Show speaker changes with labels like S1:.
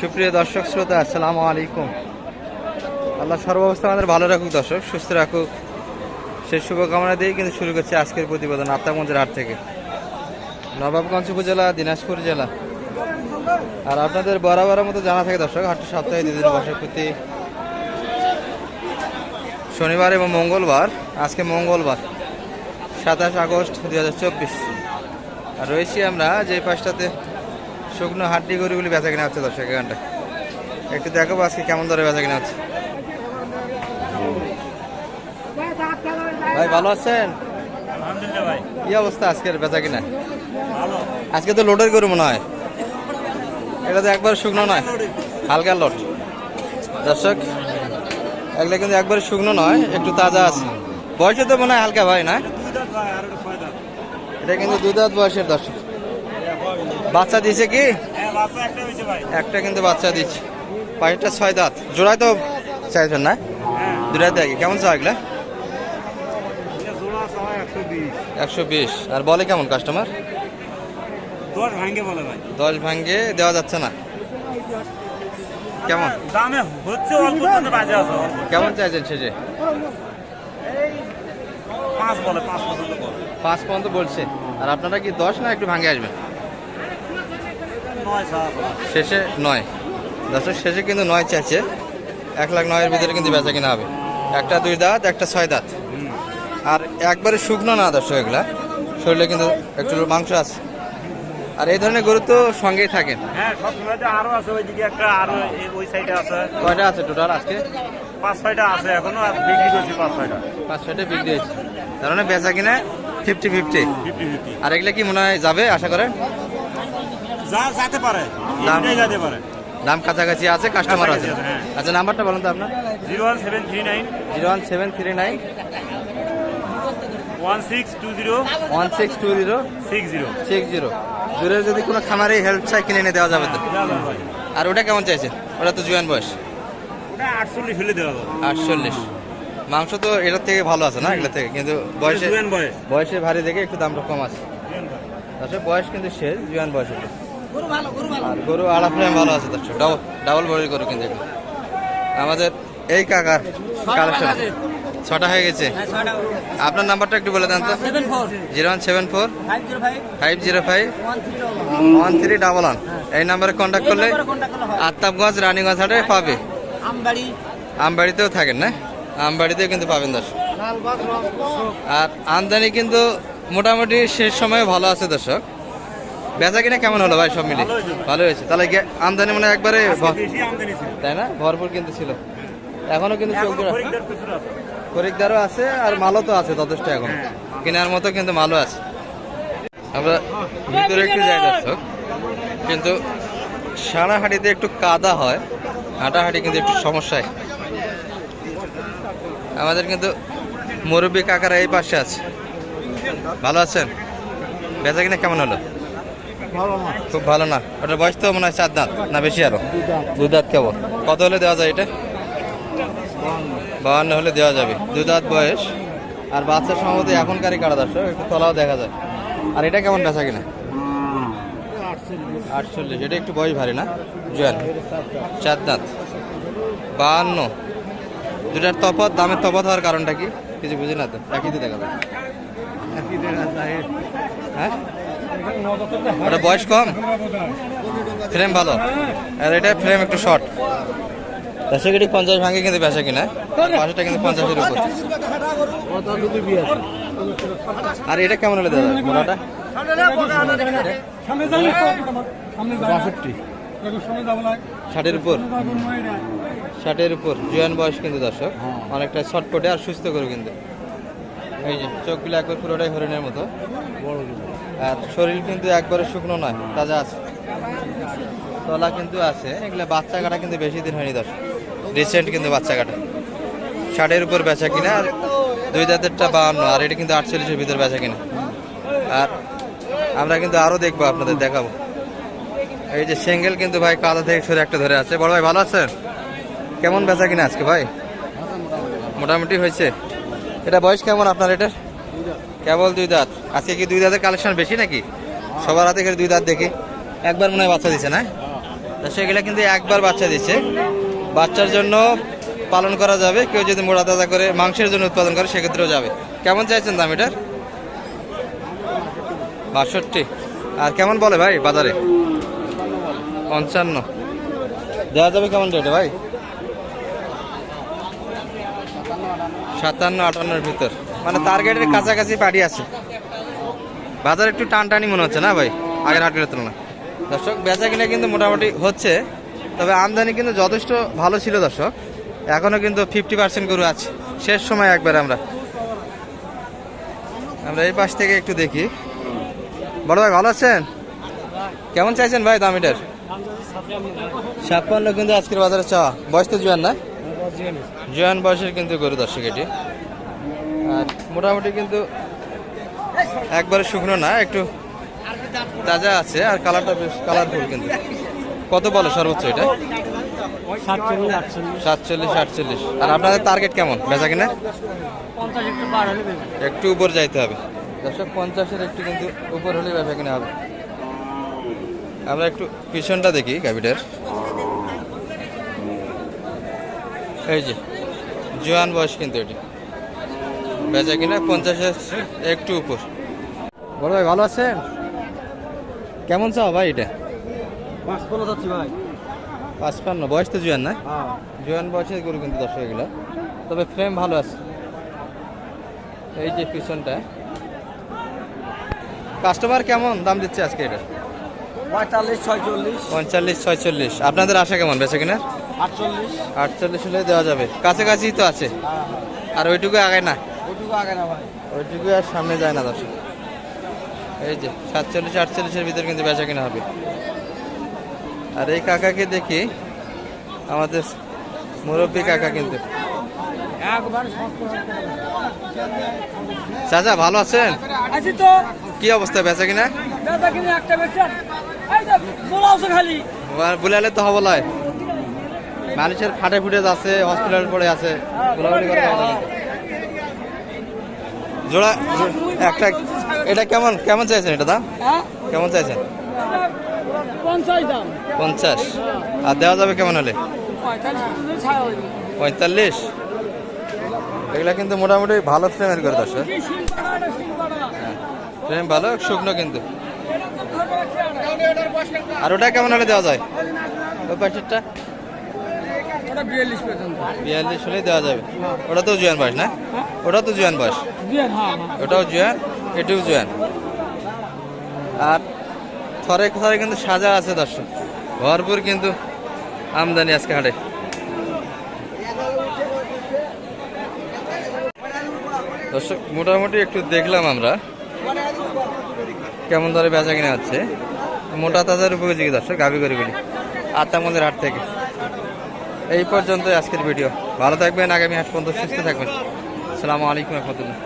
S1: সুপ্রিয় দর্শক শ্রোতা, আসসালামু আলাইকুম। আল্লাহ সর্বাবস্থা আমাদের ভালো রাখুক দর্শক, সুস্থ রাখুক। সেই শুভকামনা দিয়েই কিন্তু শুরু করছে আজকের প্রতিবেদন আত্মাগঞ্জের হাট থেকে। নবাবগঞ্জ উপজেলা, দিনাজপুর জেলা। আর আপনাদের বরাবরের মতো জানা থাকে দর্শক, হাটটি সপ্তাহে দুদিন বসে প্রতি শনিবার এবং মঙ্গলবার, আজকে মঙ্গলবার, সাতাশ আগস্ট দু হাজার চব্বিশ। আর রয়েছি আমরা যে পাশটাতে শুকনো হাড্ডি গরুগুলি বেচা কিনা হচ্ছে দর্শক এখানটা একটু দেখাবো আজকে কেমন দরে বেচা কিনা হচ্ছে। ভাই ভালো আছেন? কি অবস্থা আজকের বেচা কিনা? আজকে তো লোডের গরু মনে হয়। এটা তো একবার শুকনো নয় হালকা লোড। দর্শক এগুলো কিন্তু একবার শুকনো নয় একটু তাজা আছে। বয়সে তো মনে হয় হালকা ভাই না? এটা কিন্তু দুই দাঁত বয়সের দর্শক। বাচ্চা দিয়েছে কি?
S2: হ্যাঁ একটা
S1: কিন্তু বাচ্চা দিচ্ছে। পাশেরটা ছয় দাঁত। জোড়ায় তো চাইছেন না?
S2: হ্যাঁ।
S1: দুটাই দেখি কেমন চা এগুলা?
S2: একশো বিশ।
S1: আর বলে কেমন কাস্টমার
S2: দশ ভাঙ্গে বলে ভাই।
S1: দশ ভাঙ্গে দেওয়া যাচ্ছে না। কেমন?
S2: দামে হচ্ছে অল্প বাজে আছে
S1: কেমন চাইছেন শেষে
S2: পাঁচ বলে পাঁচ পর্যন্ত বলে।
S1: পাঁচ পর্যন্ত বলছে। আর আপনারা কি দশ না একটু ভাঙ্গে আসবেন? শেষে নয়। দর্শক শেষে কিন্তু নয় চাইছে। এক লাখ নয়ের ভিতরে কিন্তু বেচা কিনা হবে। একটা দুই দাঁত একটা ছয় দাঁত। আর একবারে শুকনো না দর্শক এগুলা। শরীরে কিন্তু একটু মাংস আছে। আর এই ধরনের গরু তো সঙ্গেই থাকেন
S2: হ্যাঁ সব সময়তে আরও আছে ওইদিকে একটা আরও ওই সাইডে আছে।
S1: কয়টা আছে টোটাল আজকে?
S2: পাঁচ ছয়টা আছে এখনও আর বিক্রি করছি পাঁচ ছয়টা।
S1: পাঁচ ছয়টা বিক্রি হয়েছে। তার মানে বেচা কিনা ফিফটি ফিফটি আর এগুলা কি মনে হয় যাবে আশা করেন?
S2: যা যেতে পারে
S1: দাম?
S2: যেতে পারে।
S1: দাম কাছাকাছি আছে কাস্টমার আছে।
S2: হ্যাঁ।
S1: আচ্ছা নাম্বারটা বলুন তো আপনার।
S2: Zero one seven three nine.
S1: Zero one seven three nine
S2: one six two zero.
S1: One six two zero.
S2: Six zero.
S1: Six zero. দূরের যদি কোনো খামারে হেল্প চাই কিনে এনে দেওয়া যাবে তো? আর ওটা কেমন চাইছে ওটা তো জুয়ান বয়স।
S2: ওটা আটচল্লিশ হলে দেওয়া যাবে।
S1: আটচল্লিশ। মাংস তো এটার থেকে ভালো আছে না এগুলো থেকে? কিন্তু বয়সে
S2: বয়সে।
S1: ভারী দেখে একটু দামটা কম আছে। দর্শক বয়স। কিন্তু শেষ জুয়ান বয়স আর গরু আড়া ফ্রেম ভালো আছে দর্শক ডাবল ডাবল বডির গরু কিন্তু আমাদের এই কাকার কালেকশন ছটা হয়ে গেছে? আপনার নাম্বারটা একটু বলে দেন তো। Zero one seven four.
S3: Five zero five one three
S1: double one এই নাম্বারে কন্ট্যাক্ট করলে আত্মাবগঞ্জ রানীগঞ্জ হাটে পাবে। আমবাড়িতেও থাকেন না? আমবাড়িতেও কিন্তু পাবেন দর্শক। আর আমদানি কিন্তু মোটামুটি শেষ সময়ে ভালো আছে দর্শক। বেচা কিনা কেমন হলো ভাই সব মিলে
S2: ভালো হয়েছে।
S1: তাহলে আমদানি মানে একবারে তাই না? ভরপুর কিন্তু ছিল। এখনও কিন্তু খরিদ্দারও আছে আর মালও তো আছে যথেষ্ট এখন।
S2: হ্যাঁ।
S1: কেনার মতো কিন্তু মালও আছে। আমরা ভিতরে একটু যাই দর্শক। কিন্তু সারাহাটিতে একটু কাদা হয়। হাঁটাহাঁটি কিন্তু একটু সমস্যায়। আমাদের কিন্তু মুরব্বী কাকারা এই পাশে আছে। ভালো আছেন? বেচা কিনা কেমন হলো? খুব ভালো না। ওটার বয়স তো মনে হয় চার দাঁত না বেশি আরও? দু দাঁত। কেবল। কত হলে দেওয়া যায় এটা? বাহান্ন। হলে দেওয়া যাবে। দু দাঁত বয়স। আর বাচ্চা সম্ভবত এখনকারই কাটা দর্শক? একটু তলাও দেখা যায়। আর এটা কেমন বেচা কিনা? আটচল্লিশ। এটা একটু বয়স ভারী না? জুয়ান। চার দাঁত। বাহান্ন। দুটার তফাত দামের তফাত হওয়ার কারণটা কি? কিছু বুঝি না তো। একই দেখা যায়। হ্যাঁ? ওটা বয়স কম? ফ্রেম ভালো। আর এটা ফ্রেম একটু শর্ট দর্শক এটি পঞ্চাশ ভাঙে কিন্তু বেচা কিনা। পাঁচটা কিন্তু পঞ্চাশের উপর। আর এটা কেমন হলে দাদা? মোটাটা ষাটের উপর। ষাটের উপর। জুয়ান বয়স কিন্তু দর্শক। অনেকটা শর্টকটে আর সুস্থ করে কিন্তু। এই যে চোখগুলো একবার পুরোটাই হরিণের মতো। আর শরীর কিন্তু একবারে শুকনো নয়, তাজা আছে। তলা কিন্তু আছে, এগুলো বাচ্চা কাটা কিন্তু বেশি দিন হয়নি দর্শক। রিসেন্ট কিন্তু বাচ্চা কাটা। ষাটের উপর বেচা কিনা, আর দুই দাঁতেরটা বাহান্ন, আর এটা কিন্তু আটচল্লিশের ভিতর বেচা কিনা। আর আমরা কিন্তু আরও দেখব, আপনাদের দেখাবো। এই যে সিঙ্গেল কিন্তু ভাই কাদা থেকে সরে একটা ধরে আছে। বড় ভাই, ভালো আছেন? কেমন বেচা কিনা আজকে ভাই? মোটামুটি হয়েছে। এটা বয়স কেমন আপনার এটার? কেবল দুই দাঁত। আজকে কি দুই দাঁতের কালেকশন বেশি নাকি? সবার হাতে করে দুই দাঁত দেখি। একবার মনে হয় বাচ্চা দিচ্ছে না? এগুলা কিন্তু একবার বাচ্চা দিচ্ছে বাচ্চার জন্য পালন করা যাবে। কেউ যদি মোড়া তাজা করে মাংসের জন্য উৎপাদন করে, সেক্ষেত্রেও যাবে। কেমন চাইছেন দাম এটার? বাষট্টি। আর কেমন বলে ভাই বাজারে? পঞ্চান্ন। দেওয়া যাবে কেমন রেটে ভাই? সাতান্ন, আটান্নর ভিতর। মানে টার্গেটের কাছাকাছি পাড়ি আছে। বাজার একটু টানটানি মনে হচ্ছে না ভাই, আগের হাটের তুলনায়? দর্শক বেচা কিনা কিন্তু মোটামুটি হচ্ছে, তবে আমদানি কিন্তু যথেষ্ট ভালো ছিল দর্শক। এখনও কিন্তু ফিফটি পার্সেন্ট গরু আছে। শেষ সময় একবার আমরা। আমরা এই পাশ থেকে একটু দেখি। বড় ভাই, ভালো আছেন? কেমন চাইছেন ভাই দাম এটার? ছাপ্পান্ন কিন্তু আজকের বাজারে চাওয়া। বয়স তো জুয়ান না? জুয়ান বয়সের কিন্তু গরু দর্শক এটি। আর মোটামুটি কিন্তু একবারে শুকনো না একটু তাজা আছে আর কালারটা বেশ কালারফুল কিন্তু। কত বলে সর্বোচ্চ এটা?
S3: সাতচল্লিশ আটচল্লিশ।
S1: আর আপনাদের টার্গেট কেমন? বেচা কিনা।
S3: একটু
S1: উপর যাইতে হবে। দর্শক পঞ্চাশের একটু কিন্তু উপর হলে বেচা কিনা হবে। আমরা একটু পিছনটা দেখি গাভিটার। এই যে জোয়ান বয়স কিন্তু এটি। বেচা কিনা পঞ্চাশের একটু উপর। বড় ভাই ভালো আছেন? কেমন চাও ভাই এটা?
S3: ভাই।
S1: পাঁচপান্ন বয়স তো জুয়ান না?
S3: হ্যাঁ।
S1: জোয়ান বয়সের গরু কিন্তু দর্শক এগুলো। তবে ফ্রেম ভালো আছে। এই যে পিছনটা। কাস্টমার কেমন দাম দিচ্ছে আজকে এটা?
S3: পঁয়তাল্লিশ ছয়চল্লিশ।
S1: পঁয়তাল্লিশ ছয়চল্লিশ। আপনাদের আশা কেমন বেচে কিনা?
S3: আটচল্লিশ।
S1: আটচল্লিশ হলে দেওয়া যাবে। কাছাকাছি তো আছে।
S3: হ্যাঁ
S1: আর ওইটুকু আগে না। ওইটুকু আর সামনে যায় না দর্শক। এই যে সাতচল্লিশ আটচল্লিশের ভিতর কিন্তু বেচা কিনা হবে। আর এই কাকাকে দেখি আমাদের মুরব্বী কাকা কিন্তু। চাচা ভালো আছেন?
S3: তো।
S1: কি অবস্থা বেচা কিনা? বুলালে তো হব লয় মানুষের ফাটে ফুটে আছে হসপিটাল পড়ে আছে বুলাবুলি করা যাবে না। জোড়া একটা এটা কেমন কেমন চাইছেন এটা দাম?
S3: হ্যাঁ?
S1: কেমন চাইছেন?
S3: পঞ্চাশ
S1: আর দেওয়া যাবে কেমন হলে?
S3: পঁয়তাল্লিশ।
S1: এগুলা কিন্তু মোটামুটি ভালো ফ্রেমের করে
S3: কি শিলপাড়া
S1: ফ্রেম ভালো শুকনো কিন্তু। আর ওটা কেমন হলে দেওয়া যায়? ওই পাশেরটা
S3: বিয়াল্লিশ
S1: হলে দেওয়া যাবে। ওটা তো জুয়ান বয়স না? ওটা তো জুয়ান
S3: হ্যাঁ হ্যাঁ
S1: ওটাও জুয়ান? এটাও জুয়ান? আর থরে থরে কিন্তু সাজা আছে দর্শক। ভরপুর কিন্তু আমদানি আজকে হাটে। দর্শক মোটামুটি একটু দেখলাম আমরা কেমন ধরে বেচা কিনা হচ্ছে। মোটা তাজার উপযোগী দর্শক গাভি করি বলি। আত্মামদের হাট থেকে। এই পর্যন্ত আজকের ভিডিও। ভালো থাকবেন আগামী হাট পর্যন্ত সুস্থ থাকবেন। আসসালামু আলাইকুম রহমতুল্লাহ।